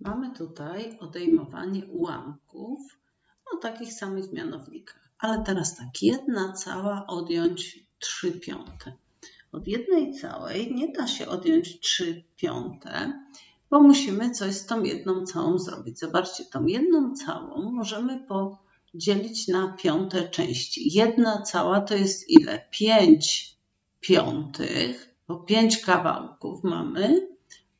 Mamy tutaj odejmowanie ułamków o takich samych mianownikach. Ale teraz tak, jedna cała odjąć 3 piąte. Od jednej całej nie da się odjąć 3 piąte, bo musimy coś z tą jedną całą zrobić. Zobaczcie, tą jedną całą możemy podzielić na piąte części. Jedna cała to jest ile? 5 piątych, bo 5 kawałków mamy,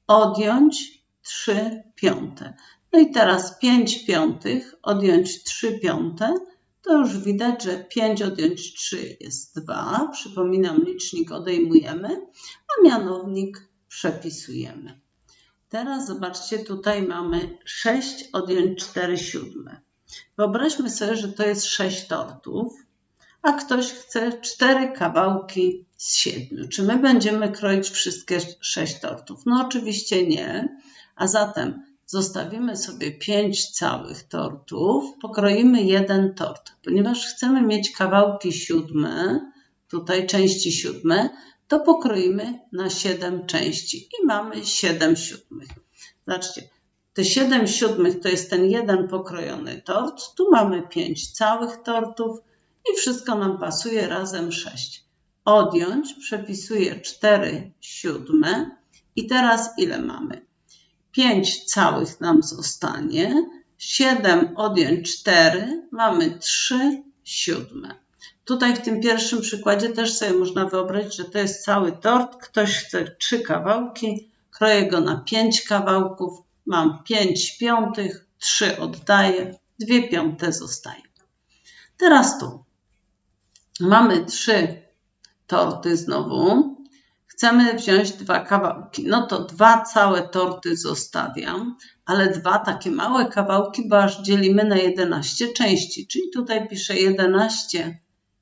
odjąć 3 piąte. No i teraz 5 piątych odjąć 3 piąte, to już widać, że 5 odjąć 3 jest 2. Przypominam, licznik odejmujemy, a mianownik przepisujemy. Teraz zobaczcie, tutaj mamy 6 odjąć 4 siódme. Wyobraźmy sobie, że to jest 6 tortów, a ktoś chce 4 kawałki z 7. Czy my będziemy kroić wszystkie 6 tortów? No oczywiście nie. A zatem zostawimy sobie 5 całych tortów, pokroimy jeden tort. Ponieważ chcemy mieć kawałki siódme, tutaj części siódme, to pokroimy na 7 części i mamy 7 siódmych. Zobaczcie, te 7 siódmych to jest ten jeden pokrojony tort, tu mamy 5 całych tortów i wszystko nam pasuje razem 6. Odjąć, przepisuję 4 siódme i teraz ile mamy? 5 całych nam zostanie, 7 odjąć 4, mamy 3 siódme. Tutaj w tym pierwszym przykładzie też sobie można wyobrazić, że to jest cały tort. Ktoś chce 3 kawałki, kroję go na 5 kawałków, mam 5 piątych, 3 oddaję, 2 piąte zostaje. Teraz tu mamy 3 torty znowu, Chcemy wziąć dwa kawałki. No to dwa całe torty zostawiam, ale dwa takie małe kawałki, bo aż dzielimy na 11 części. Czyli tutaj piszę 11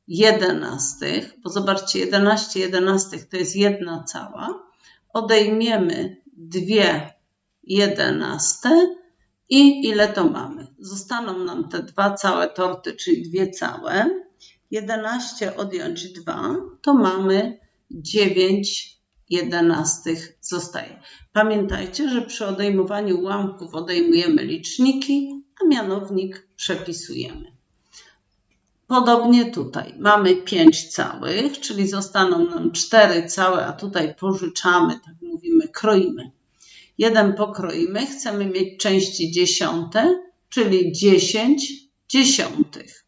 jedenastych, bo zobaczcie, 11 jedenastych to jest jedna cała. Odejmiemy dwie jedenaste i ile to mamy? Zostaną nam te dwa całe torty, czyli dwie całe. 11 odjąć 2 to mamy 9 jedenastych zostaje. Pamiętajcie, że przy odejmowaniu ułamków odejmujemy liczniki, a mianownik przepisujemy. Podobnie tutaj mamy 5 całych, czyli zostaną nam 4 całe, a tutaj pożyczamy, tak mówimy, kroimy. Jeden pokroimy, chcemy mieć części dziesiąte, czyli 10 dziesiątych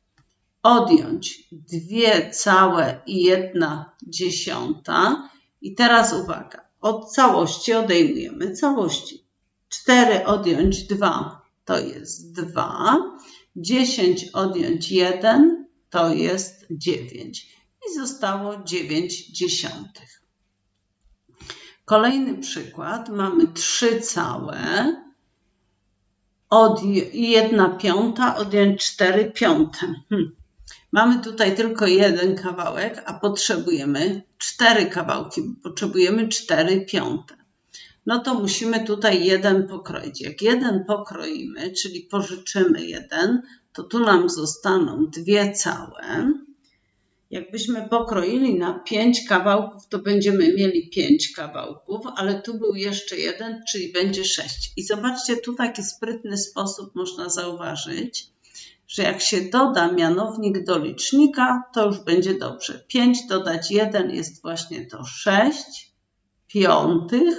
odjąć dwie całe i jedna dziesiąta. I teraz uwaga, od całości odejmujemy całości. 4 odjąć 2 to jest 2, 10 odjąć 1 to jest 9 i zostało 9 dziesiątych. Kolejny przykład, mamy 3 całe, od 1 piąta odjąć 4 piąte. Hm. Mamy tutaj tylko jeden kawałek, a potrzebujemy cztery kawałki, potrzebujemy cztery piąte. No to musimy tutaj jeden pokroić. Jak jeden pokroimy, czyli pożyczymy jeden, to tu nam zostaną dwie całe. Jakbyśmy pokroili na pięć kawałków, to będziemy mieli pięć kawałków, ale tu był jeszcze jeden, czyli będzie sześć. I zobaczcie, tu taki sprytny sposób można zauważyć, że jak się doda mianownik do licznika, to już będzie dobrze. 5 dodać 1 jest właśnie to 6 piątych,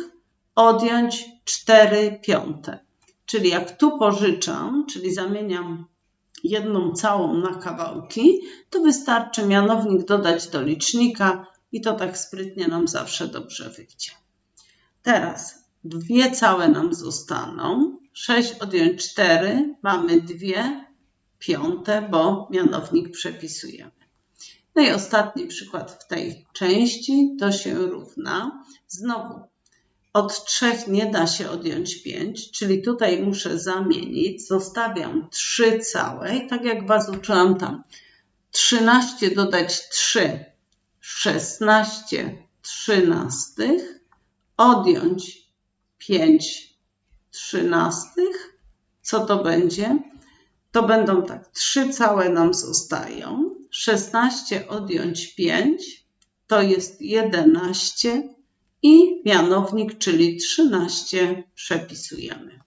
odjąć 4 piąte. Czyli jak tu pożyczam, czyli zamieniam jedną całą na kawałki, to wystarczy mianownik dodać do licznika i to tak sprytnie nam zawsze dobrze wyjdzie. Teraz dwie całe nam zostaną. 6 odjąć 4 mamy dwie piąte, bo mianownik przepisujemy. No i ostatni przykład w tej części to się równa. Znowu od 3 nie da się odjąć 5, czyli tutaj muszę zamienić. Zostawiam 3 całe i tak jak Was uczyłam tam. 13 dodać 3, 16 trzynastych, odjąć 5 trzynastych. Co to będzie? To będą tak, 3 całe nam zostają, 16 odjąć 5 to jest 11 i mianownik, czyli 13 przepisujemy.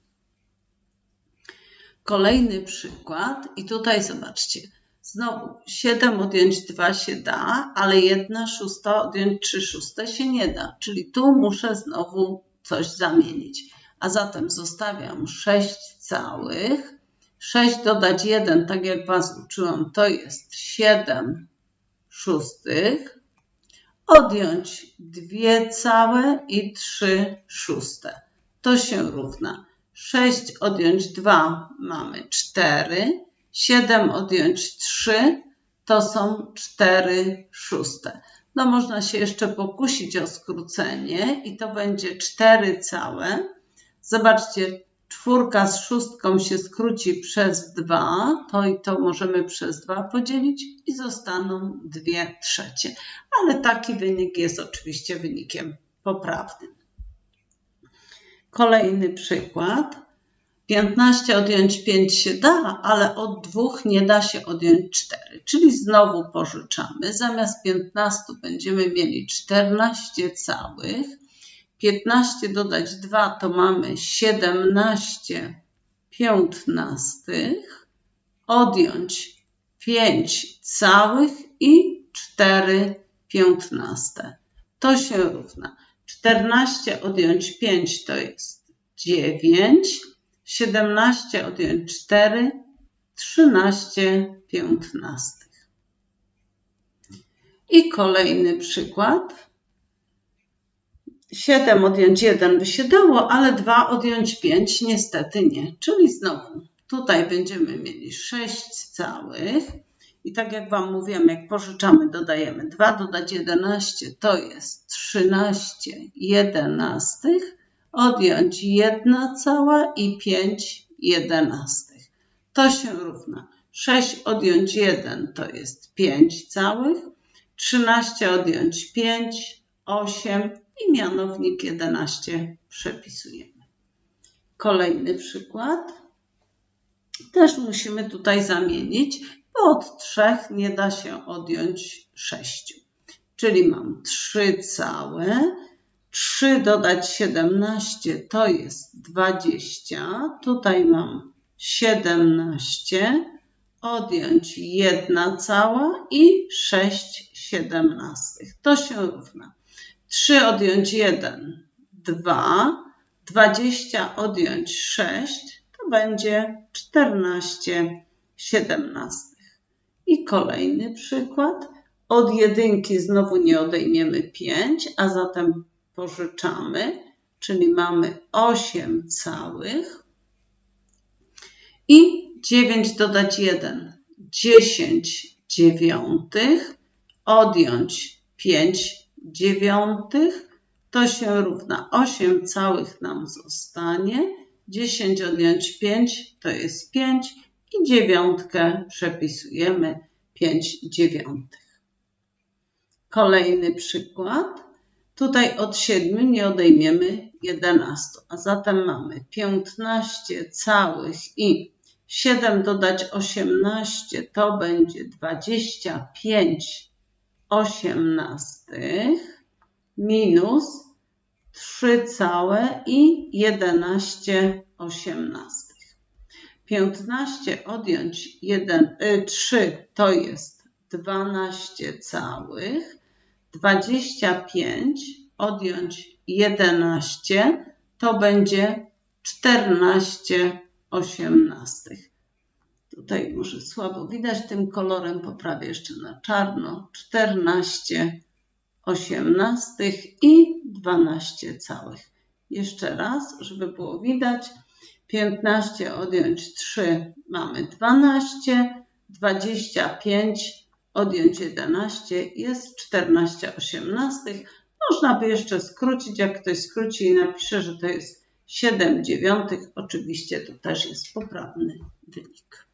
Kolejny przykład i tutaj zobaczcie. Znowu 7 odjąć 2 się da, ale 1 szósta odjąć 3 szóste się nie da. Czyli tu muszę znowu coś zamienić. A zatem zostawiam 6 całych. 6 dodać 1, tak jak Was uczyłam, to jest 7 szóstych. Odjąć 2 całe i 3 szóste. To się równa 6 odjąć 2 mamy 4, 7 odjąć 3 to są 4 szóste. No można się jeszcze pokusić o skrócenie i to będzie 4 całe. Zobaczcie, czwórka z szóstką się skróci przez 2, to i to możemy przez 2 podzielić i zostaną 2 trzecie. Ale taki wynik jest oczywiście wynikiem poprawnym. Kolejny przykład. 15 odjąć 5 się da, ale od 2 nie da się odjąć 4. Czyli znowu pożyczamy. Zamiast 15 będziemy mieli 14 całych. 15 dodać 2 to mamy 17 piętnastych. Odjąć 5 całych i 4 piętnaste. To się równa 14 odjąć 5 to jest 9, 17 odjąć 4, 13 piętnastych. I kolejny przykład. 7 odjąć 1 by się dało, ale 2 odjąć 5 niestety nie. Czyli znowu tutaj będziemy mieli 6 całych i tak jak Wam mówiłam, jak pożyczamy, dodajemy 2 dodać 11 to jest 13 jedenastych, odjąć 1 cała i 5 jedenastych. To się równa 6 odjąć 1 to jest 5 całych, 13 odjąć 5, 8 i mianownik 11 przepisujemy. Kolejny przykład. Też musimy tutaj zamienić bo od 3 nie da się odjąć 6. Czyli mam 3 całe, 3 dodać 17 to jest 20. Tutaj mam 17, odjąć 1 cała i 6 siedemnastych. To się równa. 3 odjąć 1, 2, 20 odjąć 6 to będzie 14 siedemnastych. I kolejny przykład. Od jedynki znowu nie odejmiemy 5, a zatem pożyczamy, czyli mamy 8 całych. I 9 dodać 1, 10 dziewiątych, odjąć 5 dziewiątych, to się równa 8 całych nam zostanie, 10 odjąć 5 to jest 5 i dziewiątkę przepisujemy 5 dziewiątych. Kolejny przykład. Tutaj od 7 nie odejmiemy 11, a zatem mamy 15 całych i 7 dodać 18 to będzie 25 osiemnastych minus 3 całe i 11 osiemnastych. 15 odjąć 1, 3 y, to jest 12 całych. 25 odjąć 11 to będzie 14 osiemnastych. Tutaj może słabo widać, tym kolorem poprawię jeszcze na czarno. 14 osiemnastych i 12 całych. Jeszcze raz, żeby było widać. 15 odjąć 3 mamy 12, 25 odjąć 11 jest 14 osiemnastych. Można by jeszcze skrócić, jak ktoś skróci i napisze, że to jest 7 dziewiątych. Oczywiście to też jest poprawny wynik.